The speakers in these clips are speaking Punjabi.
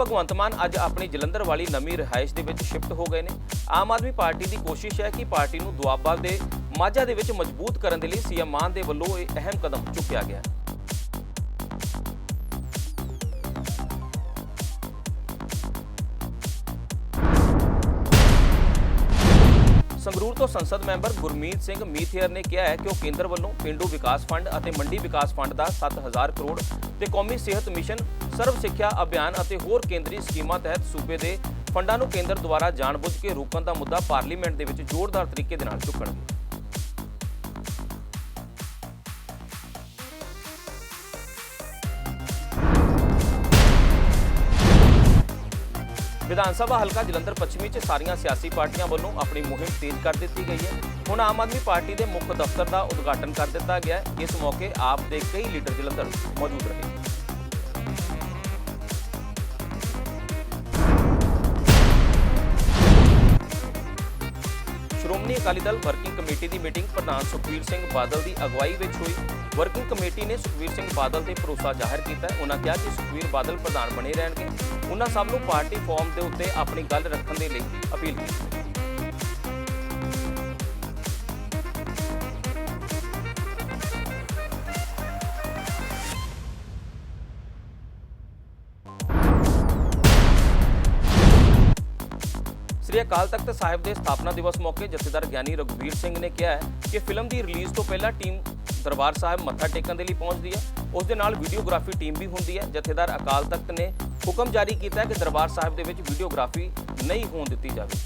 ਭਗਵੰਤ ਮਾਨ ਅੱਜ ਆਪਣੀ ਜਲੰਧਰ ਵਾਲੀ ਨਵੀਂ ਰਿਹਾਇਸ਼ ਦੇ ਵਿੱਚ ਸ਼ਿਫਟ ਹੋ ਗਏ ਨੇ। ਆਮ ਆਦਮੀ ਪਾਰਟੀ ਦੀ ਕੋਸ਼ਿਸ਼ ਹੈ ਕਿ ਪਾਰਟੀ ਨੂੰ ਦੁਆਬਾ ਦੇ ਮਾਝਾ ਦੇ ਵਿੱਚ ਮਜ਼ਬੂਤ ਕਰਨ ਦੇ ਲਈ ਸੀਐਮ ਮਾਨ ਦੇ ਵੱਲੋਂ ਇਹ ਅਹਿਮ ਕਦਮ ਚੁੱਕਿਆ ਗਿਆ। ਹੈ ਸੰਗਰੂਰ ਤੋਂ ਸੰਸਦ ਮੈਂਬਰ ਗੁਰਮੀਤ ਸਿੰਘ ਮੀਥੇਰ ਨੇ ਕਿਹਾ ਹੈ ਕਿ ਉਹ ਕੇਂਦਰ ਵੱਲੋਂ ਪਿੰਡੂ ਵਿਕਾਸ ਫੰਡ ਅਤੇ ਮੰਡੀ ਵਿਕਾਸ ਫੰਡ ਦਾ 7000 ਕਰੋੜ ਤੇ ਕੌਮੀ ਸਿਹਤ ਮਿਸ਼ਨ ਸਰਵ ਸਿੱਖਿਆ ਅਭਿਆਨ ਅਤੇ ਹੋਰ ਕੇਂਦਰੀ ਸਕੀਮਾਂ ਤਹਿਤ ਸੂਬੇ ਦੇ ਫੰਡਾਂ ਨੂੰ ਕੇਂਦਰ ਦੁਆਰਾ ਜਾਣਬੁੱਝ ਕੇ ਰੋਕਣ ਦਾ ਮੁੱਦਾ ਪਾਰਲੀਮੈਂਟ ਦੇ ਵਿੱਚ ਜ਼ੋਰਦਾਰ ਤਰੀਕੇ ਦੇ ਨਾਲ ਚੁੱਕਣਗੇ। ਵਿਧਾਨ ਸਭਾ ਹਲਕਾ ਜਲੰਧਰ ਪੱਛਮੀ 'ਚ ਸਾਰੀਆਂ ਸਿਆਸੀ ਪਾਰਟੀਆਂ ਵੱਲੋਂ ਆਪਣੀ ਮੁਹਿੰਮ ਤੇਜ਼ ਕਰ ਦਿੱਤੀ ਗਈ ਹੈ। ਹੁਣ ਆਮ ਆਦਮੀ ਪਾਰਟੀ ਦੇ ਮੁੱਖ ਦਫ਼ਤਰ ਦਾ ਉਦਘਾਟਨ ਕਰ ਦਿੱਤਾ ਗਿਆ ਇਸ ਮੌਕੇ ਆਪ ਦੇ ਕਈ ਲੀਡਰ ਜਲੰਧਰ ਮੌਜੂਦ ਰਹੇ। ਸ਼੍ਰੋਮਣੀ ਅਕਾਲੀ ਦਲ ਵਰਕਿੰਗ ਕਮੇਟੀ ਦੀ ਮੀਟਿੰਗ ਪ੍ਰਧਾਨ ਸੁਖਵੀਰ ਸਿੰਘ ਬਾਦਲ ਦੀ ਅਗਵਾਈ ਵਿੱਚ ਹੋਈ। ਵਰਕਿੰਗ ਕਮੇਟੀ ਨੇ ਸੁਖਵੀਰ ਸਿੰਘ ਬਾਦਲ ਤੇ ਭਰੋਸਾ ਜ਼ਾਹਿਰ ਕੀਤਾ ਉਹਨਾਂ ਕਿਹਾ ਕਿ ਸੁਖਵੀਰ ਬਾਦਲ ਪ੍ਰਧਾਨ ਬਣੇ ਰਹਿਣਗੇ। ਉਹਨਾਂ ਸਭ ਨੂੰ ਪਾਰਟੀ ਫਾਰਮ ਦੇ ਉੱਤੇ ਆਪਣੀ ਗੱਲ ਰੱਖਣ ਦੇ ਲਈ ਅਪੀਲ ਕੀਤੀ ਸ੍ਰੀ ਅਕਾਲ ਤਖਤ ਸਾਹਿਬ ਦੇ ਸਥਾਪਨਾ ਦਿਵਸ ਮੌਕੇ ਜਥੇਦਾਰ ਗਿਆਨੀ ਰਘੁਵੀਰ ਸਿੰਘ ਨੇ ਕਿਹਾ ਹੈ ਕਿ ਫਿਲਮ ਦੀ ਰਿਲੀਜ਼ ਤੋਂ ਪਹਿਲਾਂ ਟੀਮ ਦਰਬਾਰ ਸਾਹਿਬ ਮੱਥਾ ਟੇਕਣ ਦੇ ਲਈ ਪਹੁੰਚਦੀ ਹੈ। ਉਸ ਦੇ ਨਾਲ ਵੀਡੀਓਗ੍ਰਾਫੀ ਟੀਮ ਵੀ ਹੁੰਦੀ ਹੈ। ਜਥੇਦਾਰ ਅਕਾਲ ਤਖਤ ਨੇ ਹੁਕਮ ਜਾਰੀ ਕੀਤਾ ਹੈ ਕਿ ਦਰਬਾਰ ਸਾਹਿਬ ਦੇ ਵਿੱਚ ਵੀਡੀਓਗ੍ਰਾਫੀ ਨਹੀਂ ਹੋਣ ਦਿੱਤੀ ਜਾਵੇ।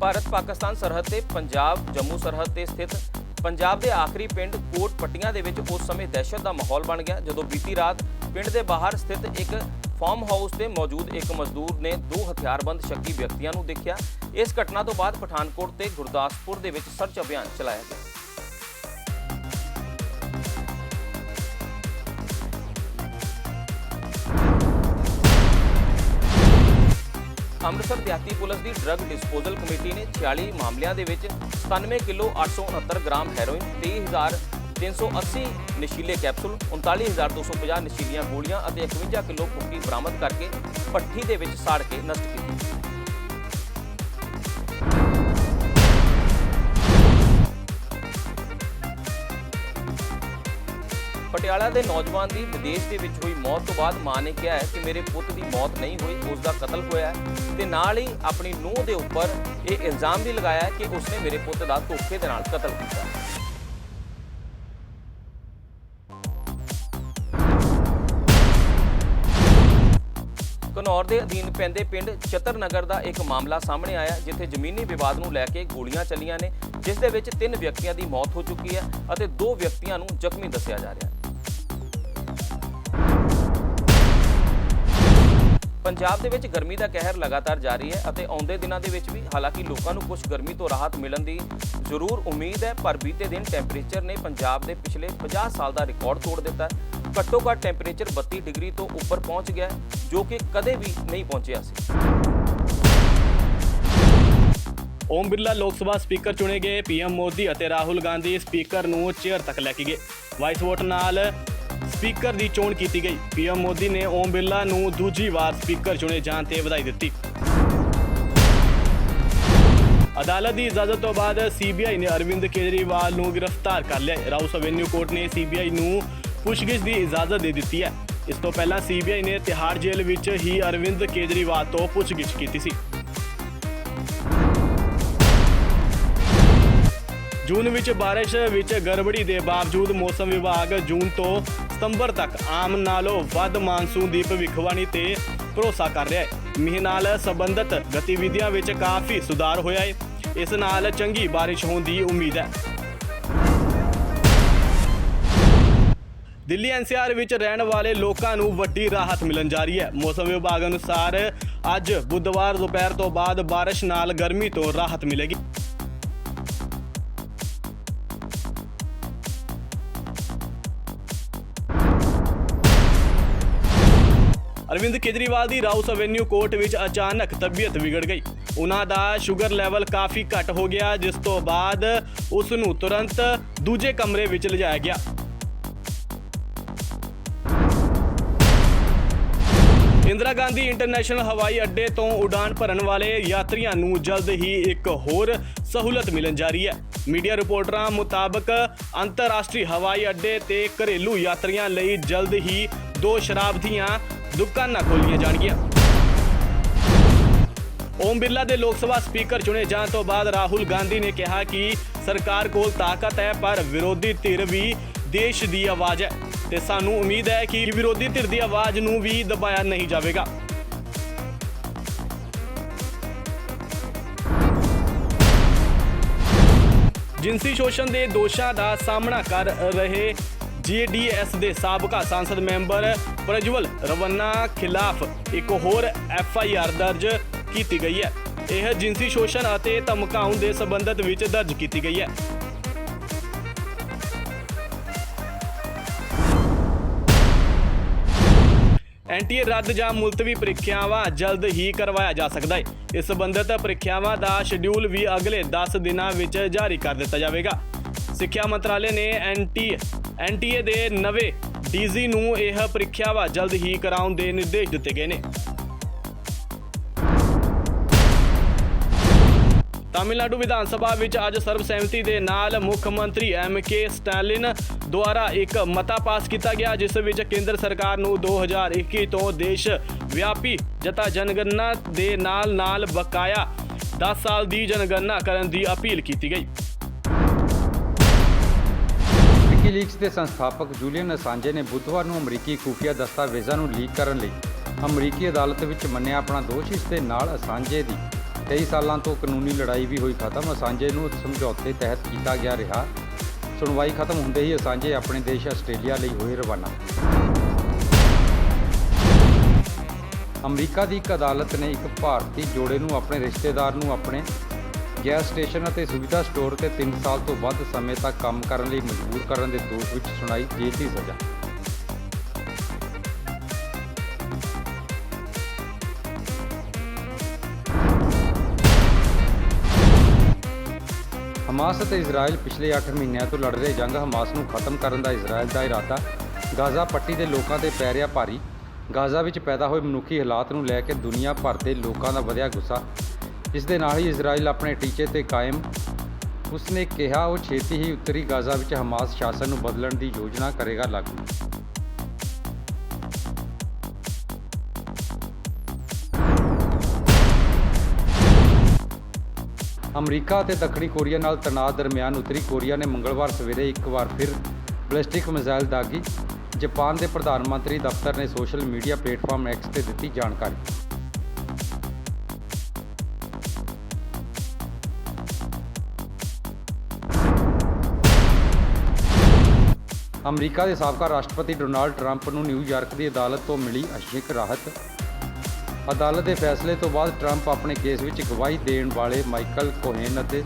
ਭਾਰਤ ਪਾਕਿਸਤਾਨ ਸਰਹੱਦ ਤੇ ਪੰਜਾਬ ਜੰਮੂ ਸਰਹੱਦ ਤੇ ਸਥਿਤ ਪੰਜਾਬ ਦੇ ਆਖਰੀ ਪਿੰਡ ਕੋਟ ਪੱਟੀਆਂ ਦੇ ਵਿੱਚ ਉਸ ਸਮੇਂ ਦਹਿਸ਼ਤ ਦਾ ਮਾਹੌਲ ਬਣ ਗਿਆ, ਜਦੋਂ ਬੀਤੀ ਰਾਤ ਪਿੰਡ ਦੇ ਬਾਹਰ ਸਥਿਤ ਇੱਕ ਫਾਰਮ ਹਾਊਸ ਤੇ ਮੌਜੂਦ ਇੱਕ ਮਜ਼ਦੂਰ ਨੇ ਦੋ ਹਥਿਆਰਬੰਦ ਸ਼ੱਕੀ ਵਿਅਕਤੀਆਂ ਨੂੰ ਦੇਖਿਆ। ਇਸ ਘਟਨਾ ਤੋਂ ਬਾਅਦ ਪਠਾਨਕੋਟ ਤੇ ਗੁਰਦਾਸਪੁਰ ਦੇ ਵਿੱਚ ਸਰਚ ਅਭਿਆਨ ਚਲਾਇਆ ਗਿਆ। ਅੰਮ੍ਰਿਤਸਰ ਦਿਹਾਤੀ ਪੁਲਿਸ ਦੀ ਡਰੱਗ ਡਿਸਪੋਜ਼ਲ ਕਮੇਟੀ ਨੇ 46 ਮਾਮਲਿਆਂ ਦੇ ਵਿੱਚ 97 ਕਿਲੋ 869 ਗ੍ਰਾਮ ਹੈਰੋਇਨ 23380 ਨਸ਼ੀਲੇ ਕੈਪਸੂਲ 39250 ਨਸ਼ੀਲੀਆਂ ਗੋਲੀਆਂ ਅਤੇ 51 ਕਿਲੋ ਭੁੱਕੀ ਬਰਾਮਦ ਕਰਕੇ ਭੱਠੀ ਦੇ ਵਿੱਚ ਸਾੜ ਕੇ ਨਸ਼ਟ ਪਟਿਆਲਾ ਦੇ ਨੌਜਵਾਨ ਦੀ ਵਿਦੇਸ਼ ਦੇ ਵਿੱਚ ਹੋਈ ਮੌਤ ਤੋਂ ਬਾਅਦ ਮਾਂ ਨੇ ਕਿਹਾ ਹੈ ਕਿ ਮੇਰੇ ਪੁੱਤ ਦੀ ਮੌਤ ਨਹੀਂ ਹੋਈ ਉਸ ਦਾ ਕਤਲ ਹੋਇਆ ਤੇ ਨਾਲ ਹੀ ਆਪਣੀ ਨੂੰਹ ਦੇ ਉੱਪਰ ਇਹ ਇਲਜ਼ਾਮ ਵੀ ਲਗਾਇਆ ਕਿ ਉਸਨੇ ਮੇਰੇ ਪੁੱਤ ਦਾ ਧੋਖੇ ਦੇ ਨਾਲ ਕਤਲ ਕੀਤਾ ਘਨੌਰ ਦੇ ਅਧੀਨ ਪੈਂਦੇ ਪਿੰਡ ਚਤਰਨਗਰ ਦਾ ਇੱਕ ਮਾਮਲਾ ਸਾਹਮਣੇ ਆਇਆ ਜਿੱਥੇ ਜ਼ਮੀਨੀ ਵਿਵਾਦ ਨੂੰ ਲੈ ਕੇ ਗੋਲੀਆਂ ਚੱਲੀਆਂ ਨੇ, ਜਿਸ ਦੇ ਵਿੱਚ ਤਿੰਨ ਵਿਅਕਤੀਆਂ ਦੀ ਮੌਤ ਹੋ ਚੁੱਕੀ ਹੈ ਅਤੇ ਦੋ ਵਿਅਕਤੀਆਂ ਨੂੰ ਜ਼ਖਮੀ ਦੱਸਿਆ ਜਾ ਰਿਹਾ ਹੈ। ਪੰਜਾਬ ਦੇ ਵਿੱਚ ਗਰਮੀ ਦਾ ਕਹਿਰ ਲਗਾਤਾਰ ਜਾਰੀ ਹੈ ਅਤੇ ਆਉਂਦੇ ਦਿਨਾਂ ਦੇ ਵਿੱਚ ਵੀ ਹਾਲਾਂਕਿ ਲੋਕਾਂ ਨੂੰ ਕੁਝ ਗਰਮੀ ਤੋਂ ਰਾਹਤ ਮਿਲਣ ਦੀ ਜ਼ਰੂਰ ਉਮੀਦ ਹੈ, ਪਰ ਬੀਤੇ ਦਿਨ ਟੈਂਪਰੇਚਰ ਨੇ ਪੰਜਾਬ ਦੇ ਪਿਛਲੇ 50 ਸਾਲ ਦਾ ਰਿਕਾਰਡ ਤੋੜ ਦਿੱਤਾ ਹੈ। ਘੱਟੋ ਘੱਟ ਟੈਂਪਰੇਚਰ 32 ਡਿਗਰੀ ਤੋਂ ਉੱਪਰ ਪਹੁੰਚ ਗਿਆ ਜੋ ਕਿ ਕਦੇ ਵੀ ਨਹੀਂ ਪਹੁੰਚਿਆ ਸੀ। ਓਮ ਬਿਰਲਾ ਲੋਕ ਸਭਾ ਸਪੀਕਰ ਚੁਣੇ ਗਏ ਪੀਐਮ ਮੋਦੀ ਅਤੇ ਰਾਹੁਲ ਗਾਂਧੀ ਸਪੀਕਰ ਨੂੰ ਚੇਅਰ ਤੱਕ ਲੈ ਕੇ ਗਏ। ਵਾਈਸ ਵੋਟ ਨਾਲ ਸਪੀਕਰ ਦੀ ਚੋਣ ਕੀਤੀ ਗਈ। ਪੀਐਮ ਮੋਦੀ ਨੇ ਓਮ ਬਿਰਲਾ ਨੂੰ ਦੂਜੀ ਵਾਰ ਸਪੀਕਰ ਚੁਣੇ ਜਾਣ ਤੇ ਵਧਾਈ ਦਿੱਤੀ। ਅਦਾਲਤ ਦੀ ਇਜਾਜ਼ਤ ਤੋਂ ਬਾਅਦ ਸੀਬੀਆਈ ਨੇ ਅਰਵਿੰਦ ਕੇਜਰੀਵਾਲ ਨੂੰ ਗ੍ਰਿਫਤਾਰ ਕਰ ਲਿਆ। ਰਾਉਸ ਐਵੇਨਿਊ ਕੋਰਟ ਨੇ ਸੀਬੀਆਈ ਨੂੰ ਪੁੱਛਗਿੱਛ ਦੀ ਇਜਾਜ਼ਤ ਦੇ ਦਿੱਤੀ ਹੈ। ਇਸ ਤੋਂ ਪਹਿਲਾਂ ਸੀਬੀਆਈ ਨੇ ਤਿਹਾੜ ਜੇਲ੍ਹ ਵਿੱਚ ਹੀ ਅਰਵਿੰਦ ਕੇਜਰੀਵਾਲ ਤੋਂ ਪੁੱਛਗਿੱਛ ਕੀਤੀ ਸੀ। ਜੂਨ ਵਿੱਚ ਬਾਰਿਸ਼ ਵਿੱਚ ਗੜਬੜੀ ਦੇ ਬਾਵਜੂਦ ਮੌਸਮ ਵਿਭਾਗ ਜੂਨ ਤੋਂ ਸਤੰਬਰ ਤੱਕ ਆਮ ਨਾਲੋਂ ਵੱਧ ਮਾਨਸੂਨ ਦੀ ਭਵਿੱਖਬਾਣੀ ਤੇ ਭਰੋਸਾ ਕਰ ਰਿਹਾ ਹੈ। ਮੀਂਹ ਨਾਲ ਸੰਬੰਧਿਤ ਗਤੀਵਿਧੀਆਂ ਵਿੱਚ ਕਾਫੀ ਸੁਧਾਰ ਹੋਇਆ ਹੈ। ਇਸ ਨਾਲ ਚੰਗੀ ਬਾਰਿਸ਼ ਹੋਣ ਦੀ ਉਮੀਦ ਹੈ। ਦਿੱਲੀ ਐਨਸੀਆਰ ਵਿੱਚ ਰਹਿਣ ਵਾਲੇ ਲੋਕਾਂ ਨੂੰ ਵੱਡੀ ਰਾਹਤ ਮਿਲਣ ਜਾ ਰਹੀ ਹੈ। ਮੌਸਮ ਵਿਭਾਗ ਅਨੁਸਾਰ ਅੱਜ ਬੁੱਧਵਾਰ ਦੁਪਹਿਰ ਤੋਂ ਬਾਅਦ ਬਾਰਿਸ਼ ਨਾਲ ਗਰਮੀ ਤੋਂ ਰਾਹਤ ਮਿਲੇਗੀ। ਅਰਵਿੰਦ ਕੇਜਰੀਵਾਲ ਦੀ ਰਾਉਸ ਐਵੇਨਿਊ ਕੋਰਟ ਵਿੱਚ ਅਚਾਨਕ ਤਬੀਅਤ ਵਿਗੜ ਗਈ। ਉਹਨਾਂ ਦਾ ਸ਼ੂਗਰ ਲੈਵਲ ਕਾਫੀ ਘਟ ਹੋ ਗਿਆ, ਜਿਸ ਤੋਂ ਬਾਅਦ ਉਸ ਨੂੰ ਤੁਰੰਤ ਦੂਜੇ ਕਮਰੇ ਵਿੱਚ ਲਿਜਾਇਆ ਗਿਆ। ਇੰਦਰਾ ਗਾਂਧੀ ਇੰਟਰਨੈਸ਼ਨਲ ਹਵਾਈ ਅੱਡੇ ਤੋਂ ਉਡਾਨ ਭਰਨ ਵਾਲੇ ਯਾਤਰੀਆਂ ਨੂੰ ਜਲਦ ਹੀ ਇੱਕ ਹੋਰ ਸਹੂਲਤ ਮਿਲਣ ਜਾ ਰਹੀ ਹੈ। ਮੀਡੀਆ ਰਿਪੋਰਟਰਾਂ ਮੁਤਾਬਕ ਅੰਤਰਰਾਸ਼ਟਰੀ ਹਵਾਈ ਅੱਡੇ ਤੇ ਘਰੇਲੂ ਯਾਤਰੀਆਂ ਲਈ ਜਲਦ ਹੀ ਦੋ ਸ਼ਰਾਬ ਦੀਆਂ ਦੁਕਾਨਾਂ ਖੋਲੀਆਂ ਜਾਣਗੀਆਂ। ਓਮ ਬਿਰਲਾ ਦੇ ਲੋਕ ਸਭਾ ਸਪੀਕਰ ਚੁਣੇ ਜਾਣ ਤੋਂ ਬਾਅਦ ਰਾਹੁਲ ਗਾਂਧੀ ਨੇ ਕਿਹਾ ਕਿ ਸਰਕਾਰ ਕੋਲ ਤਾਕਤ ਹੈ, ਪਰ ਵਿਰੋਧੀ ਧਿਰ ਵੀ ਦੇਸ਼ ਦੀ ਆਵਾਜ਼ ਹੈ ਤੇ ਸਾਨੂੰ ਉਮੀਦ ਹੈ ਕਿ ਵਿਰੋਧੀ ਧਿਰ ਦੀ ਆਵਾਜ਼ ਨੂੰ ਵੀ ਦਬਾਇਆ ਨਹੀਂ ਜਾਵੇਗਾ। ਜਿਨਸੀ ਸ਼ੋਸ਼ਣ ਦੇ ਦੋਸ਼ਾਂ ਦਾ ਸਾਹਮਣਾ ਕਰ ਰਹੇ ਜੀਡੀਐਸ ਦੇ ਸਾਬਕਾ ਸੰਸਦ ਮੈਂਬਰ ਪ੍ਰਜਵਲ ਰਵੰਨਾ ਖਿਲਾਫ ਇੱਕ ਹੋਰ ਐਫਆਈਆਰ ਦਰਜ ਕੀਤੀ ਗਈ ਹੈ। ਇਹ ਜਿਨਸੀ ਸ਼ੋਸ਼ਣ ਅਤੇ ਧਮਕਾਉਣ ਦੇ ਸਬੰਧਤ ਵਿੱਚ ਦਰਜ ਕੀਤੀ ਗਈ ਹੈ। ਐਨਟੀਏ ਰੱਦ ਜਾਂ ਮੁਲਤਵੀ ਪ੍ਰੀਖਿਆਵਾਂ ਜਲਦ ਹੀ ਕਰਵਾਇਆ ਜਾ ਸਕਦਾ ਹੈ। ਇਸ ਸੰਬੰਧਤ ਪ੍ਰੀਖਿਆਵਾਂ ਦਾ ਸ਼ਡਿਊਲ ਵੀ ਅਗਲੇ 10 ਦਿਨਾਂ ਵਿੱਚ ਜਾਰੀ ਕਰ ਦਿੱਤਾ ਜਾਵੇਗਾ। ਸਿੱਖਿਆ ਮੰਤਰਾਲੇ ਨੇ ਐਨਟੀ ਐਨਟੀਏ ਦੇ ਨਵੇਂ ਡੀਜ਼ੀ ਨੂੰ ਇਹ ਪ੍ਰੀਖਿਆਵਾਂ ਜਲਦ ਹੀ ਕਰਾਉਣ ਦੇ ਨਿਰਦੇਸ਼ ਦਿੱਤੇ ਗਏ ਨੇ। ਤਾਮਿਲਨਾਡੂ ਵਿਧਾਨ ਸਭਾ ਵਿੱਚ ਅੱਜ ਸਰਬਸਹਿਮਤੀ ਦੇ ਨਾਲ ਮੁੱਖ ਮੰਤਰੀ ਐਮ ਕੇ ਸਟੈਲਿਨ ਦੁਆਰਾ ਇੱਕ ਮਤਾ ਪਾਸ ਕੀਤਾ ਗਿਆ, ਜਿਸ ਵਿੱਚ ਕੇਂਦਰ ਸਰਕਾਰ ਨੂੰ 2021 ਤੋਂ ਦੇਸ਼ ਵਿਆਪੀ ਜਤਾ ਜਨਗਣਨਾ ਦੇ ਨਾਲ ਨਾਲ ਬਕਾਇਆ 10 ਸਾਲ ਦੀ ਜਨਗਣਨਾ ਕਰਨ ਦੀ ਅਪੀਲ ਕੀਤੀ ਗਈ। ਵਿਕੀਲੀਕਸ ਦੇ ਸੰਸਥਾਪਕ ਜੂਲੀਅਨ ਅਸਾਂਜੇ ਨੇ ਬੁੱਧਵਾਰ ਨੂੰ ਅਮਰੀਕੀ ਖੂਫੀਆ ਦਸਤਾਵੇਜ਼ਾਂ ਨੂੰ ਲੀਕ ਕਰਨ ਲਈ ਅਮਰੀਕੀ ਅਦਾਲਤ ਵਿੱਚ ਮੰਨਿਆ ਆਪਣਾ ਦੋਸ਼, ਇਸ ਦੇ ਨਾਲ ਅਸਾਂਜੇ ਦੀ ਕਈ ਸਾਲਾਂ ਤੋਂ ਕਾਨੂੰਨੀ ਲੜਾਈ ਵੀ ਹੋਈ ਖਤਮ। ਅਸਾਂਜੇ ਨੂੰ ਸਮਝੌਤੇ ਤਹਿਤ ਕੀਤਾ ਗਿਆ ਰਿਹਾ। ਸੁਣਵਾਈ ਖਤਮ ਹੁੰਦੇ ਹੀ ਅਸਾਂਜੇ ਆਪਣੇ ਦੇਸ਼ ਆਸਟ੍ਰੇਲੀਆ ਲਈ ਹੋਏ ਰਵਾਨਾ। ਅਮਰੀਕਾ ਦੀ ਇੱਕ ਅਦਾਲਤ ਨੇ ਇੱਕ ਭਾਰਤੀ ਜੋੜੇ ਨੂੰ ਆਪਣੇ ਰਿਸ਼ਤੇਦਾਰ ਨੂੰ ਆਪਣੇ ਗੈਸ ਸਟੇਸ਼ਨ ਅਤੇ ਸੁਵਿਧਾ ਸਟੋਰ ਤੇ 3 ਸਾਲ ਤੋਂ ਵੱਧ ਸਮੇਂ ਤੱਕ ਕੰਮ ਕਰਨ ਲਈ ਮਜਬੂਰ ਕਰਨ ਦੇ ਦੋਸ਼ ਵਿੱਚ ਸੁਣਾਈ ਜੇਲ੍ਹ ਦੀ ਸਜ਼ਾ। ਹਮਾਸ ਅਤੇ ਇਜ਼ਰਾਈਲ ਪਿਛਲੇ 8 ਮਹੀਨਿਆਂ ਤੋਂ ਲੜ ਰਹੇ ਜੰਗ ਹਮਾਸ ਨੂੰ ਖਤਮ ਕਰਨ ਦਾ ਇਜ਼ਰਾਈਲ ਦਾ ਇਰਾਦਾ ਗਾਜ਼ਾ ਪੱਟੀ ਦੇ ਲੋਕਾਂ ਤੇ ਪੈ ਰਿਹਾ ਭਾਰੀ। ਗਾਜ਼ਾ ਵਿੱਚ ਪੈਦਾ ਹੋਏ ਮਨੁੱਖੀ ਹਾਲਾਤ ਨੂੰ ਲੈ ਕੇ ਦੁਨੀਆ ਭਰ ਦੇ ਲੋਕਾਂ ਦਾ ਵਧਿਆ ਗੁੱਸਾ ਇਸ ਦੇ ਨਾਲ ਹੀ ਇਜ਼ਰਾਈਲ ਆਪਣੇ ਟੀਚੇ ਤੇ ਕਾਇਮ। ਉਸਨੇ ਕਿਹਾ, ਉਹ ਛੇਤੀ ਹੀ ਉੱਤਰੀ ਗਾਜ਼ਾ ਵਿੱਚ ਹਮਾਸ ਸ਼ਾਸਨ ਨੂੰ ਬਦਲਣ ਦੀ ਯੋਜਨਾ ਕਰੇਗਾ ਲਾਗੂ। ਅਮਰੀਕਾ ਅਤੇ ਦੱਖਣੀ ਕੋਰੀਆ ਨਾਲ ਤਣਾਅ ਦਰਮਿਆਨ ਉੱਤਰੀ ਕੋਰੀਆ ਨੇ ਮੰਗਲਵਾਰ ਸਵੇਰੇ ਇੱਕ ਵਾਰ ਫਿਰ ਬਲਿਸਟਿਕ ਮਿਜ਼ਾਈਲ ਦਾਗੀ। ਜਾਪਾਨ ਦੇ ਪ੍ਰਧਾਨ ਮੰਤਰੀ ਦਫ਼ਤਰ ਨੇ ਸੋਸ਼ਲ ਮੀਡੀਆ ਪਲੇਟਫਾਰਮ ਐਕਸ ਤੇ ਦਿੱਤੀ ਜਾਣਕਾਰੀ। ਅਮਰੀਕਾ ਦੇ ਸਾਬਕਾ ਰਾਸ਼ਟਰਪਤੀ ਡੋਨਾਲਡ ਟਰੰਪ ਨੂੰ ਨਿਊਯਾਰਕ ਦੀ ਅਦਾਲਤ ਤੋਂ ਮਿਲੀ ਅਸ਼ਿਕ ਰਾਹਤ। ਅਦਾਲਤ ਦੇ ਫੈਸਲੇ ਤੋਂ ਬਾਅਦ ਟਰੰਪ ਆਪਣੇ ਕੇਸ ਵਿੱਚ ਗਵਾਹੀ ਦੇਣ ਵਾਲੇ ਮਾਈਕਲ ਕੋਹੇਨ ਅਤੇ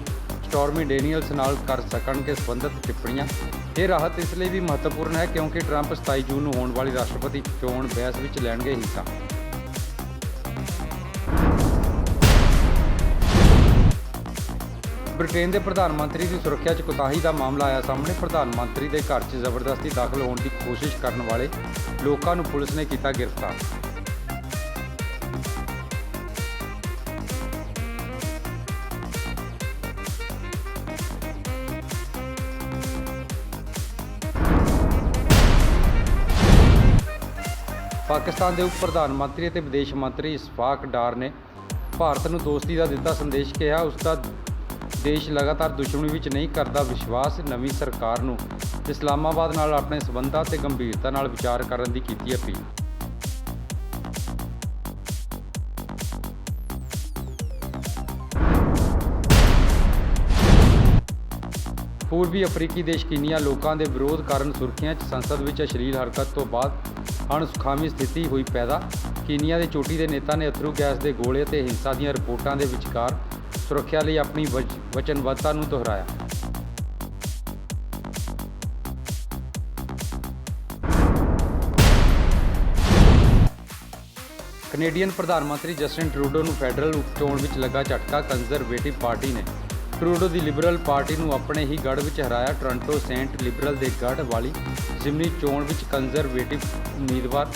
ਸਟਾਰਮੀ ਡੇਨੀਅਲਸ ਨਾਲ ਕਰ ਸਕਣਗੇ ਸੰਬੰਧਿਤ ਟਿੱਪਣੀਆਂ। ਇਹ ਰਾਹਤ ਇਸ ਲਈ ਵੀ ਮਹੱਤਵਪੂਰਨ ਹੈ ਕਿਉਂਕਿ ਟਰੰਪ 27 ਜੂਨ ਨੂੰ ਹੋਣ ਵਾਲੀ ਰਾਸ਼ਟਰਪਤੀ ਚੋਣ ਬਹਿਸ ਵਿੱਚ ਲੈਣਗੇ ਹਿੱਸਾ। ਬ੍ਰਿਟੇਨ ਦੇ ਪ੍ਰਧਾਨ ਮੰਤਰੀ ਦੀ ਸੁਰੱਖਿਆ 'ਚ ਕੁਤਾਹੀ ਦਾ ਮਾਮਲਾ ਆਇਆ ਸਾਹਮਣੇ। ਪ੍ਰਧਾਨ ਮੰਤਰੀ ਦੇ ਘਰ 'ਚ ਜ਼ਬਰਦਸਤੀ ਦਾਖਲ ਹੋਣ ਦੀ ਕੋਸ਼ਿਸ਼ ਕਰਨ ਵਾਲੇ ਲੋਕਾਂ ਨੂੰ ਪੁਲਿਸ ਨੇ ਕੀਤਾ ਗ੍ਰਿਫਤਾਰ। ਪਾਕਿਸਤਾਨ ਦੇ ਉਪ ਪ੍ਰਧਾਨ ਮੰਤਰੀ ਅਤੇ ਵਿਦੇਸ਼ ਮੰਤਰੀ ਇਸਫਾਕ ਡਾਰ ਨੇ ਭਾਰਤ ਨੂੰ ਦੋਸਤੀ ਦਾ ਦਿੱਤਾ ਸੰਦੇਸ਼ ਕਿਹਾ। ਉਸ ਦਾ ਦੇਸ਼ ਲਗਾਤਾਰ ਦੁਸ਼ਮਣੀ ਵਿੱਚ ਨਹੀਂ ਕਰਦਾ ਵਿਸ਼ਵਾਸ ਨਵੀਂ ਸਰਕਾਰ ਨੂੰ। ਇਸਲਾਮਾਬਾਦ ਨਾਲ ਆਪਣੇ ਸਬੰਧਾਂ ਤੇ ਗੰਭੀਰਤਾ ਨਾਲ ਵਿਚਾਰ ਕਰਨ ਦੀ ਕੀਤੀ ਅਪੀਲ। ਪੂਰਬੀ ਅਫਰੀਕੀ ਦੇਸ਼ ਕੀਨੀਆ ਲੋਕਾਂ ਦੇ ਵਿਰੋਧ ਕਾਰਨ ਸੁਰਖੀਆਂ 'ਚ ਸੰਸਦ ਵਿੱਚ ਅਸ਼ਲੀਲ ਹਰਕਤ ਤੋਂ ਬਾਅਦ ਅਣਸੁਖਾਵੀ ਸਥਿਤੀ ਹੋਈ ਪੈਦਾ। ਕੀਨੀਆ ਦੇ ਚੋਟੀ ਦੇ ਨੇਤਾ ਨੇ ਅਥਰੂ ਗੈਸ ਦੇ ਗੋਲੇ ਤੇ ਹਿੰਸਾ ਦੀਆਂ ਰਿਪੋਰਟਾਂ ਦੇ ਵਿਚਕਾਰ ਸੁਰੱਖਿਆ ਲਈ ਆਪਣੀ ਵਚ- ਵਚਨਬੱਧਤਾ ਨੂੰ ਦੁਹਰਾਇਆ। ਕੈਨੇਡੀਅਨ ਪ੍ਰਧਾਨ ਮੰਤਰੀ ਜਸਟਿਨ ਟਰੂਡੋ ਨੂੰ ਫੈਡਰਲ ਉਪਚੋਣ ਵਿੱਚ ਲੱਗਾ ਝਟਕਾ, ਕੰਜ਼ਰਵੇਟਿਵ ਪਾਰਟੀ ਨੇ ਟਰੂਡੋ ਦੀ ਲਿਬਰਲ ਪਾਰਟੀ ਨੂੰ ਆਪਣੇ ਹੀ ਗੜ੍ਹ ਵਿੱਚ ਹਰਾਇਆ ਟੋਰਾਂਟੋ ਸੈਂਟ ਲਿਬਰਲ ਦੇ ਗੜ੍ਹ ਵਾਲੀ ਜ਼ਿਮਨੀ ਚੋਣ ਵਿੱਚ ਕੰਜ਼ਰਵੇਟਿਵ ਉਮੀਦਵਾਰ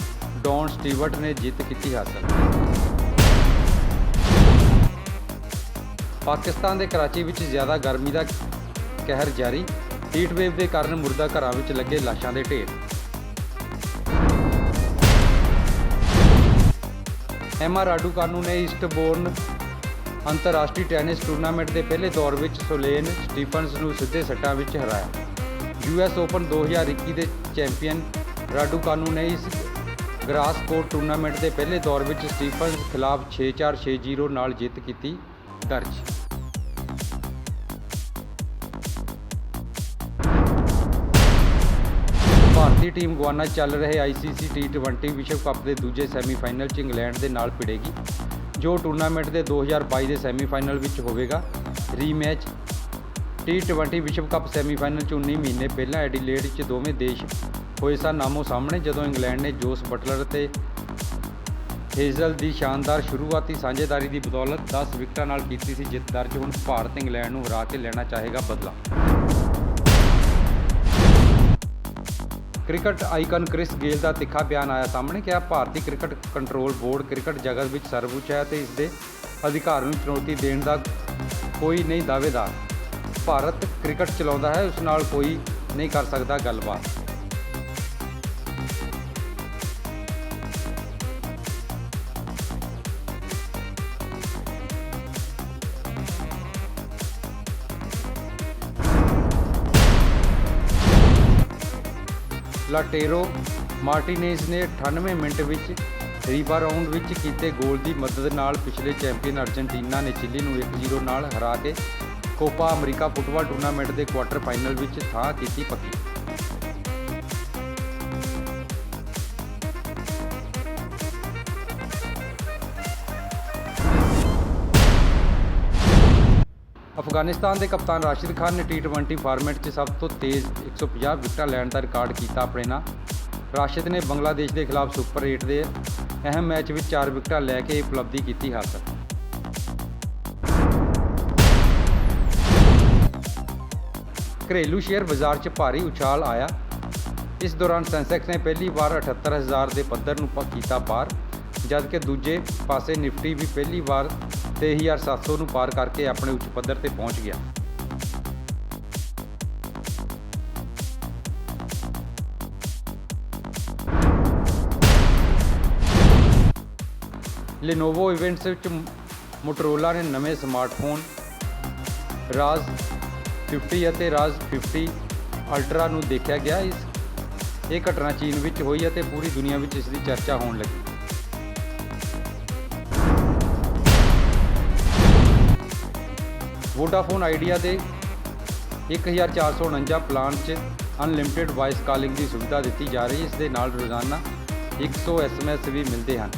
ਡੌਨ ਸਟੀਵਰਟ ਨੇ ਜਿੱਤ ਕੀਤੀ ਹਾਸਲ। ਪਾਕਿਸਤਾਨ ਦੇ ਕਰਾਚੀ ਵਿੱਚ ਜ਼ਿਆਦਾ ਗਰਮੀ ਦਾ ਕਹਿਰ ਜਾਰੀ ਹੀਟ ਵੇਵ ਦੇ ਕਾਰਨ ਮੁਰਦਾ ਘਰਾਂ ਵਿੱਚ ਲੱਗੇ ਲਾਸ਼ਾਂ ਦੇ ਢੇਰ। ਐਮਾ ਰਾਡੂਕਾਨੂ ਨੇ ਈਸਟਬੋਰਨ ਅੰਤਰਰਾਸ਼ਟਰੀ ਟੈਨਿਸ ਟੂਰਨਾਮੈਂਟ ਦੇ ਪਹਿਲੇ ਦੌਰ ਵਿੱਚ ਸੋਲੇਨ ਸਟੀਫਨਸ ਨੂੰ ਸਿੱਧੇ ਸੱਟਾਂ ਵਿੱਚ ਹਰਾਇਆ। ਯੂਐਸ ਓਪਨ 2021 ਦੇ ਚੈਂਪੀਅਨ ਰਾਡੂਕਾਨੂ ਨੇ ਇਸ ਗ੍ਰਾਸ ਕੋਰਟ ਟੂਰਨਾਮੈਂਟ ਦੇ ਪਹਿਲੇ ਦੌਰ ਵਿੱਚ ਸਟੀਫਨਸ ਖਿਲਾਫ 6-4 6-0 ਨਾਲ ਜਿੱਤ ਕੀਤੀ ਦਰਜ। ਭਾਰਤੀ ਟੀਮ ਗਵਾਨਾ ਚੱਲ ਰਹੇ ਆਈਸੀਸੀ ਟੀ20 ਵਿਸ਼ਵ ਕੱਪ ਦੇ ਦੂਜੇ ਸੈਮੀਫਾਈਨਲ 'ਚ ਇੰਗਲੈਂਡ ਦੇ ਨਾਲ ਭਿੜੇਗੀ। ਜੋ ਟੂਰਨਾਮੈਂਟ ਦੇ 2022 ਦੇ ਸੈਮੀਫਾਈਨਲ ਵਿੱਚ ਹੋਵੇਗਾ, ਰੀਮੈਚ ਟੀ20 ਵਿਸ਼ਵ ਕੱਪ ਸੈਮੀਫਾਈਨਲ 'ਚ 19 ਮਹੀਨੇ ਪਹਿਲਾਂ ਐਡੀਲੇਡ 'ਚ ਦੋਵੇਂ ਦੇਸ਼ ਹੋਏ ਸਨ। ਨਾਮੋ ਸਾਹਮਣੇ ਜਦੋਂ ਇੰਗਲੈਂਡ ਨੇ ਜੋਸ ਬਟਲਰ ਤੇ ਹੇਜ਼ਲ ਦੀ ਸ਼ਾਨਦਾਰ ਸ਼ੁਰੂਆਤੀ ਸਾਂਝੇਦਾਰੀ ਦੀ ਬਦੌਲਤ 10 ਵਿਕਟਾਂ ਨਾਲ ਕੀਤੀ ਸੀ ਜਿੱਤ। ਦਰਜ ਹੁਣ ਭਾਰਤ ਇੰਗਲੈਂਡ ਨੂੰ ਹਰਾ ਕੇ ਲੈਣਾ ਚਾਹੇਗਾ ਬਦਲਾ। ਕ੍ਰਿਕਟ ਆਈਕਨ ਕ੍ਰਿਸ ਗੇਲ ਦਾ ਤਿੱਖਾ ਬਿਆਨ ਆਇਆ ਸਾਹਮਣੇ ਕਿਹਾ ਭਾਰਤੀ ਕ੍ਰਿਕਟ ਕੰਟਰੋਲ ਬੋਰਡ ਕ੍ਰਿਕਟ ਜਗਤ ਵਿੱਚ ਸਰਵਉੱਚ ਹੈ ਤੇ ਇਸ ਦੇ ਅਧਿਕਾਰ ਨੂੰ ਚੁਣੌਤੀ ਦੇਣ ਦਾ ਕੋਈ ਨਹੀਂ ਦਾਅਵੇਦਾਰ। ਭਾਰਤ ਕ੍ਰਿਕਟ ਚਲਾਉਂਦਾ ਹੈ, ਉਸ ਨਾਲ ਕੋਈ ਨਹੀਂ ਕਰ ਸਕਦਾ ਗੱਲਬਾਤ। ਲਾਟੇਰੋ ਮਾਰਟੀਨੇਜ਼ ਨੇ 98 ਮਿੰਟ ਵਿੱਚ ਰੀਬਾਰਾਉਂਡ ਵਿੱਚ ਕੀਤੇ ਗੋਲ ਦੀ ਮਦਦ ਨਾਲ ਪਿਛਲੇ ਚੈਂਪੀਅਨ ਅਰਜਨਟੀਨਾ ਨੇ ਚਿਲੀ ਨੂੰ 1-0 ਨਾਲ ਹਰਾ ਕੇ ਕੋਪਾ ਅਮਰੀਕਾ ਫੁੱਟਬਾਲ ਟੂਰਨਾਮੈਂਟ ਦੇ ਕੁਆਟਰ ਫਾਈਨਲ ਵਿੱਚ ਥਾਂ ਕੀਤੀ ਪੱਕੀ। ਅਫਗਾਨਿਸਤਾਨ ਦੇ ਕਪਤਾਨ ਰਾਸ਼ਿਦ ਖਾਨ ਨੇ ਟੀ20 ਫਾਰਮੈਟ 'ਚ ਸਭ ਤੋਂ ਤੇਜ਼ 150 ਵਿਕਟਾਂ ਲੈਣ ਦਾ ਰਿਕਾਰਡ ਕੀਤਾ ਆਪਣੇ ਨਾਂ। ਰਾਸ਼ਿਦ ਨੇ ਬੰਗਲਾਦੇਸ਼ ਦੇ ਖਿਲਾਫ ਸੁਪਰ 8 ਦੇ ਅਹਿਮ ਮੈਚ ਵਿੱਚ 4 ਵਿਕਟਾਂ ਲੈ ਕੇ ਇਹ ਉਪਲਬਧੀ ਕੀਤੀ ਹਾਸਲ। ਘਰੇਲੂ ਸ਼ੇਅਰ ਬਾਜ਼ਾਰ 'ਚ ਭਾਰੀ ਉਛਾਲ ਆਇਆ। ਇਸ ਦੌਰਾਨ ਸੈਂਸੈਕਸ ਨੇ ਪਹਿਲੀ ਵਾਰ 78000 ਦੇ ਪੱਧਰ ਨੂੰ ਕੀਤਾ ਪਾਰ, ਜਦਕਿ ਦੂਜੇ ਪਾਸੇ ਨਿਫਟੀ ਵੀ ਪਹਿਲੀ ਵਾਰ 23700 ਨੂੰ ਪਾਰ ਕਰਕੇ ਆਪਣੇ ਉੱਚ ਪੱਧਰ ਤੇ ਪਹੁੰਚ ਗਿਆ। Lenovo ਇਵੈਂਟਸ ਵਿੱਚ ਮੋਟਰੋਲਾ ਨੇ ਨਵੇਂ ਸਮਾਰਟਫੋਨ ਰਾਜ਼ 50 ਅਤੇ ਰਾਜ਼ 50 ਅਲਟਰਾ ਨੂੰ ਦੇਖਿਆ ਗਿਆ। ਇਸ, ਇਹ ਘਟਨਾ ਚੀਨ ਵਿੱਚ ਹੋਈ ਅਤੇ ਪੂਰੀ ਦੁਨੀਆ ਵਿੱਚ ਇਸ ਦੀ ਚਰਚਾ ਹੋਣ ਲੱਗੀ। ਵੋਡਾਫੋਨ ਆਈਡੀਆ ਦੇ 1449 ਪਲਾਨ 'ਚ ਅਨਲਿਮਿਟਿਡ ਵਾਇਸ ਕਾਲਿੰਗ ਦੀ ਸੁਵਿਧਾ ਦਿੱਤੀ ਜਾ ਰਹੀ ਇਸ ਦੇ ਨਾਲ ਰੋਜ਼ਾਨਾ 100 ਐਸਐਮਐਸ ਵੀ ਮਿਲਦੇ ਹਨ।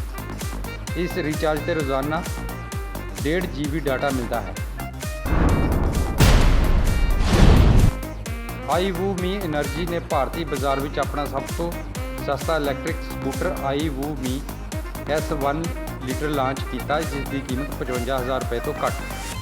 ਇਸ ਰੀਚਾਰਜ ਤੇ ਰੋਜ਼ਾਨਾ 1.5 ਜੀਬੀ ਡਾਟਾ ਮਿਲਦਾ ਹੈ। ਆਈਵੂ ਮੀ એનર્ਜੀ ਨੇ ਭਾਰਤੀ ਬਾਜ਼ਾਰ ਵਿੱਚ ਆਪਣਾ ਸਭ ਤੋਂ ਸਸਤਾ electric scooter iVOOMi S1 lite launch ਕੀਤਾ, ਜਿਸ ਦੀ ਕੀਮਤ 55000 ਰੁਪਏ ਤੋਂ ਘੱਟ। ਹੈ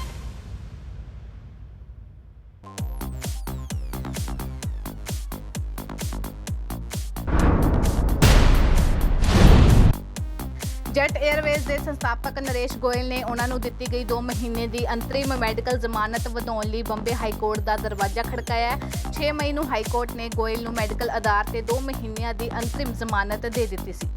ਜੈਟ 에ਅਰਵੇਜ਼ ਦੇ ਸੰਸਥਾਪਕ ਨਰੇਸ਼ ਗੋਇਲ ਨੇ ਉਹਨਾਂ ਨੂੰ ਦਿੱਤੀ ਗਈ 2 ਮਹੀਨੇ ਦੀ ਅੰਤਰਿਮ ਮੈਡੀਕਲ ਜ਼ਮਾਨਤ ਵਧਾਉਣ ਲਈ ਬੰਬੇ ਹਾਈ ਕੋਰਟ ਦਾ ਦਰਵਾਜ਼ਾ ਖੜਕਾਇਆ ਹੈ। 6 ਮਈ ਨੂੰ ਹਾਈ ਕੋਰਟ ਨੇ ਗੋਇਲ ਨੂੰ ਮੈਡੀਕਲ ਆਧਾਰ ਤੇ 2 ਮਹੀਨਿਆਂ ਦੀ ਅੰਤਰਿਮ ਜ਼ਮਾਨਤ ਦੇ ਦਿੱਤੀ ਸੀ।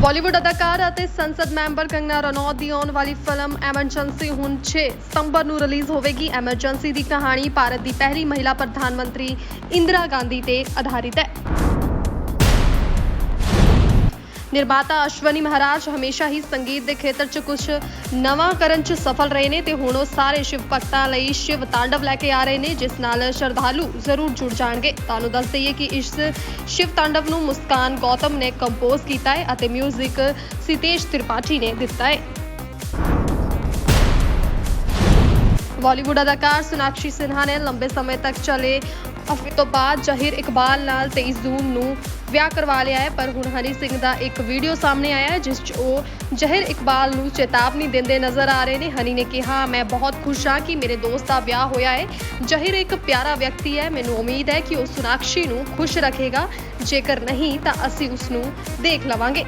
ਬਾਲੀਵੁੱਡ ਅਦਾਕਾਰ ਅਤੇ ਸੰਸਦ ਮੈਂਬਰ ਕੰਗਨਾ ਰਣੌਤ ਦੀ ਆਉਣ ਵਾਲੀ ਫਿਲਮ ਐਮਰਜੈਂਸੀ ਹੁਣ 6 ਸਤੰਬਰ ਨੂੰ ਰਿਲੀਜ਼ ਹੋਵੇਗੀ। ਐਮਰਜੈਂਸੀ ਦੀ ਕਹਾਣੀ ਭਾਰਤ ਦੀ ਪਹਿਲੀ ਮਹਿਲਾ ਪ੍ਰਧਾਨ ਮੰਤਰੀ ਇੰਦਰਾ ਗਾਂਧੀ ਤੇ ਆਧਾਰਿਤ ਹੈ। ਨਿਰਮਾਤਾ ਅਸ਼ਵਨੀ ਮਹਾਰਾਜ ਹਮੇਸ਼ਾ ਹੀ ਸੰਗੀਤ ਦੇ ਖੇਤਰ 'ਚ ਕੁਝ ਨਵਾਂ ਕਰਨ 'ਚ ਸਫਲ ਰਹੇ ਨੇ ਤੇ ਹੁਣ ਉਹ ਸਾਰੇ ਸ਼ਿਵ ਭਗਤਾਂ ਲਈ ਸ਼ਿਵ ਤਾਂਡਵ ਲੈ ਕੇ ਆ ਰਹੇ ਨੇ, ਜਿਸ ਨਾਲ ਸ਼ਰਧਾਲੂ ਜ਼ਰੂਰ ਜੁੜ ਜਾਣਗੇ। ਤੁਹਾਨੂੰ ਦੱਸ ਦਈਏ ਕਿ ਇਸ ਸ਼ਿਵ ਤਾਂਡਵ ਨੂੰ ਮੁਸਕਾਨ ਗੌਤਮ ਨੇ ਕੰਪੋਜ਼ ਕੀਤਾ ਹੈ ਅਤੇ ਮਿਊਜ਼ਿਕ ਸਿਤੇਸ਼ ਤ੍ਰਿਪਾਠੀ ਨੇ ਦਿੱਤਾ ਹੈ। ਬਾਲੀਵੁੱਡ ਅਦਾਕਾਰ ਸੁਨਾਕਸ਼ੀ ਸਿਨਹਾ ਨੇ ਲੰਬੇ ਸਮੇਂ ਤੱਕ ਚਲੇ ਅਫੇ ਤੋਂ ਬਾਅਦ ਜ਼ਹੀਰ ਇਕਬਾਲ ਨਾਲ 23 ਜੂਨ ਨੂੰ ਵਿਆਹ ਕਰਵਾ ਲਿਆ ਹੈ, ਪਰ ਹੁਣ ਹਨੀ ਸਿੰਘ ਦਾ ਇੱਕ ਵੀਡੀਓ ਸਾਹਮਣੇ ਆਇਆ ਹੈ, ਜਿਸ 'ਚ ਉਹ ਜ਼ਹਿਰ ਇਕਬਾਲ ਨੂੰ ਚੇਤਾਵਨੀ ਦਿੰਦੇ ਨਜ਼ਰ ਆ ਰਹੇ ਨੇ। ਹਨੀ ਨੇ ਕਿਹਾ, ਮੈਂ ਬਹੁਤ ਖੁਸ਼ ਹਾਂ ਕਿ ਮੇਰੇ ਦੋਸਤ ਦਾ ਵਿਆਹ ਹੋਇਆ ਹੈ। ਜ਼ਹਿਰ ਇੱਕ ਪਿਆਰਾ ਵਿਅਕਤੀ ਹੈ। ਮੈਨੂੰ ਉਮੀਦ ਹੈ ਕਿ ਉਹ ਸੁਨਾਕਸ਼ੀ ਨੂੰ ਖੁਸ਼ ਰੱਖੇਗਾ। ਜੇਕਰ ਨਹੀਂ, ਤਾਂ ਅਸੀਂ ਉਸ ਨੂੰ ਦੇਖ ਲਵਾਂਗੇ।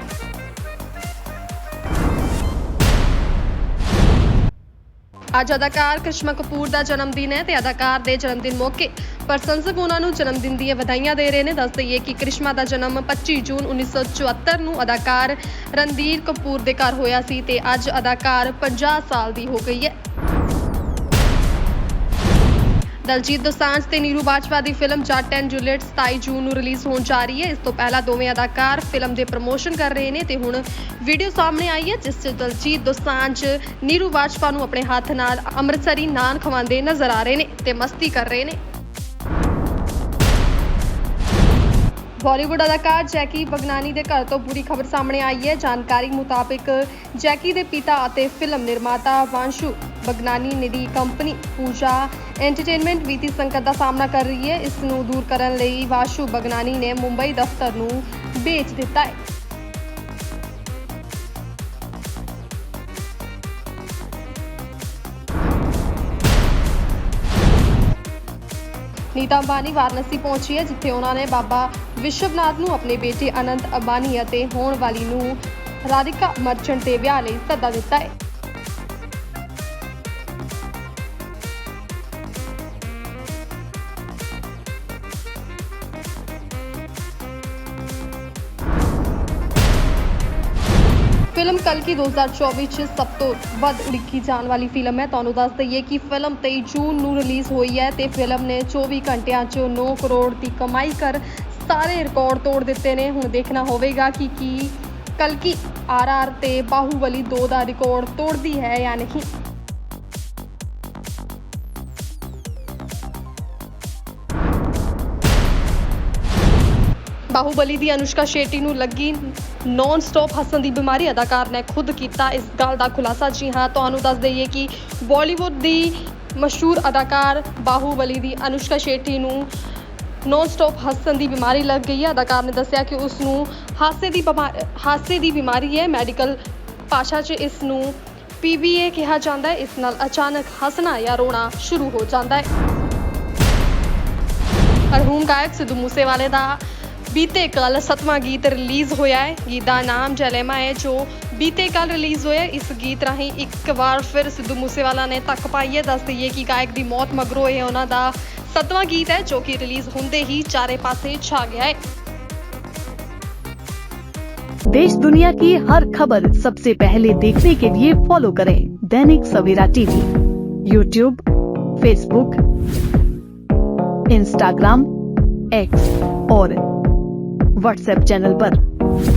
ਅੱਜ ਅਦਾਕਾਰ ਕ੍ਰਿਸ਼ਮਾ ਕਪੂਰ ਦਾ ਜਨਮ ਦਿਨ ਹੈ ਤੇ ਅਦਾਕਾਰ ਦੇ ਜਨਮ ਦਿਨ ਮੌਕੇ ਪ੍ਰਸ਼ੰਸਕ ਉਹਨਾਂ ਨੂੰ ਜਨਮ ਦਿਨ ਦੀਆਂ ਵਧਾਈਆਂ ਦੇ ਰਹੇ ਨੇ। ਦੱਸ ਦਈਏ ਕਿ ਕ੍ਰਿਸ਼ਮਾ ਦਾ ਜਨਮ 25 ਜੂਨ 1974 ਨੂੰ ਅਦਾਕਾਰ ਰਣਧੀਰ ਕਪੂਰ ਦੇ ਘਰ ਹੋਇਆ ਸੀ ਤੇ ਅੱਜ ਅਦਾਕਾਰ 50 ਸਾਲ ਦੀ ਹੋ ਗਈ ਹੈ। ਦਲਜੀਤ ਦੋਸਾਂਝ ਤੇ ਨੀਰੂ ਬਾਜਵਾ ਦੀ film Jatt and Juliet 27 June ਨੂੰ ਰਿਲੀਜ਼ ਹੋਣ ਜਾ ਰਹੀ ਹੈ। ਇਸ ਤੋਂ ਪਹਿਲਾਂ ਦੋਵੇਂ ਅਦਾਕਾਰ ਫਿਲਮ ਦੇ ਪ੍ਰਮੋਸ਼ਨ ਕਰ ਰਹੇ ਨੇ ਤੇ ਹੁਣ ਵੀਡੀਓ ਸਾਹਮਣੇ ਆਈ ਹੈ, ਜਿਸ 'ਚ ਦਲਜੀਤ ਦੋਸਾਂਝ, ਨੀਰੂ ਬਾਜਵਾ ਨੂੰ ਆਪਣੇ ਹੱਥ ਨਾਲ ਅੰਮ੍ਰਿਤਸਰੀ ਨਾਨ ਖਵਾਉਂਦੇ ਨਜ਼ਰ ਆ ਰਹੇ ਨੇ ਤੇ ਮਸਤੀ ਕਰ ਰਹੇ ਨੇ। ਬਾਲੀਵੁੱਡ ਅਦਾਕਾਰ ਜੈਕੀ ਬਗਨਾਨੀ ਦੇ ਘਰ ਤੋਂ ਬੁਰੀ ਖਬਰ ਸਾਹਮਣੇ ਆਈ ਹੈ। ਜਾਣਕਾਰੀ ਮੁਤਾਬਿਕ ਜੈਕੀ ਦੇ ਪਿਤਾ ਅਤੇ ਫਿਲਮ ਨਿਰਮਾਤਾ ਵਾਂਸ਼ੂ ਬਗਨਾਨੀ ਨਿੱਜੀ ਕੰਪਨੀ ਪੂਜਾ ਐਂਟਰਟੇਨਮੈਂਟ ਵਿੱਤੀ ਸੰਕਟ ਦਾ ਸਾਹਮਣਾ ਕਰ ਰਹੀ ਹੈ। ਇਸ ਨੂੰ ਦੂਰ ਕਰਨ ਲਈ ਵਾਸ਼ੂ ਬਗਨਾਨੀ ਨੇ ਮੁੰਬਈ ਦਫ਼ਤਰ ਨੂੰ ਵੇਚ ਦਿੱਤਾ ਹੈ। ਨੀਤਾ ਅੰਬਾਨੀ ਵਾਰਾਣਸੀ ਪਹੁੰਚੀ ਹੈ, ਜਿੱਥੇ ਉਹਨਾਂ ਨੇ ਬਾਬਾ ਵਿਸ਼ਵਨਾਥ ਨੂੰ ਆਪਣੇ ਬੇਟੇ ਅਨੰਤ ਅੰਬਾਨੀ ਅਤੇ ਹੋਣ ਵਾਲੀ ਨੂੰ ਰਾਧਿਕਾ ਮਰਚੈਂਟ ਦੇ ਵਿਆਹ ਲਈ ਸੱਦਾ ਦਿੱਤਾ ਹੈ। ਫਿਲਮ ਕਲਕੀ 2024 ਚ ਸਭ ਤੋਂ ਵੱਧ ਉਡੀਕੀ ਜਾਣ ਵਾਲੀ ਫਿਲਮ ਹੈ। ਤੁਹਾਨੂੰ ਦੱਸ ਦਈਏ ਕਿ ਫਿਲਮ 23 ਜੂਨ ਨੂੰ ਰਿਲੀਜ਼ ਹੋਈ ਹੈ ਤੇ ਫਿਲਮ ਨੇ 24 ਘੰਟਿਆਂ 'ਚ 9 ਕਰੋੜ ਦੀ ਕਮਾਈ ਕਰ ਸਾਰੇ ਰਿਕਾਰਡ ਤੋੜ ਦਿੱਤੇ ਨੇ। ਹੁਣ ਦੇਖਣਾ ਹੋਵੇਗਾ ਕਿ ਕੀ ਕਲਕੀ ਆਰਆਰ ਤੇ ਬਾਹੂਬਲੀ 2 ਦਾ ਰਿਕਾਰਡ ਤੋੜਦੀ ਹੈ ਜਾਂ ਨਹੀਂ। ਬਾਹੂਬਲੀ ਦੀ ਅਨੁਸ਼ਕਾ ਸ਼ੇਟੀ ਨੂੰ ਲੱਗੀ ਨੌਨ ਸਟਾਪ ਹੱਸਣ ਦੀ ਬਿਮਾਰੀ। ਅਦਾਕਾਰ ਨੇ ਖੁਦ ਕੀਤਾ ਇਸ ਗੱਲ ਦਾ ਖੁਲਾਸਾ। ਜੀ ਹਾਂ, ਤੁਹਾਨੂੰ ਦੱਸ ਦਈਏ ਕਿ ਬਾਲੀਵੁੱਡ ਦੀ ਮਸ਼ਹੂਰ ਅਦਾਕਾਰ ਬਾਹੂਬਲੀ ਦੀ ਅਨੁਸ਼ਕਾ ਸ਼ੇਟੀ ਨੂੰ ਨੌਨ ਸਟਾਪ ਹੱਸਣ ਦੀ ਬਿਮਾਰੀ ਲੱਗ ਗਈ ਹੈ। ਅਦਾਕਾਰ ਨੇ ਦੱਸਿਆ ਕਿ ਉਸ ਨੂੰ ਹਾਸੇ ਦੀ ਬਿਮਾ- ਹਾਸੇ ਦੀ ਬਿਮਾਰੀ ਹੈ। ਮੈਡੀਕਲ ਭਾਸ਼ਾ 'ਚ ਇਸ ਨੂੰ ਪੀਬੀਏ ਕਿਹਾ ਜਾਂਦਾ ਹੈ। ਇਸ ਨਾਲ ਅਚਾਨਕ ਹੱਸਣਾ ਜਾਂ ਰੋਣਾ ਸ਼ੁਰੂ ਹੋ ਜਾਂਦਾ ਹੈ। ਮਰਹੂਮ ਗਾਇਕ ਸਿੱਧੂ ਮੂਸੇਵਾਲੇ ਦਾ ਬੀਤੇ ਕੱਲ ਸਤਵਾਂ ਗੀਤ ਰਿਲੀਜ਼ ਹੋਇਆ ਹੈ ਗੀਤ ਦਾ ਨਾਮ ਜਲੇਮਾ ਹੈ ਜੋ ਬੀਤੇ ਕੱਲ ਰਿਲੀਜ਼ ਹੋਇਆ ਇਸ ਗੀਤ ਰਾਹੀਂ ਇੱਕ ਵਾਰ ਫਿਰ ਸਿੱਧੂ ਮੂਸੇਵਾਲਾ ਨੇ ਤੱਕ ਪਾਈ ਹੈ ਦੱਸ ਦਈਏ ਕਿ ਗਾਇਕ ਦੀ ਮੌਤ ਮਗਰੋਂ ਇਹ ਉਹਨਾਂ ਦਾ ਸਤਵਾਂ ਗੀਤ ਹੈ ਜੋ ਕਿ ਰਿਲੀਜ਼ ਹੁੰਦੇ ਹੀ ਚਾਰੇ ਪਾਸੇ ਛਾ ਗਿਆ ਹੈ देश दुनिया की हर खबर सबसे पहले देखने के लिए फॉलो करें Dainik Savera TV YouTube Facebook Instagram X और व्हाट्सएप चैनल पर।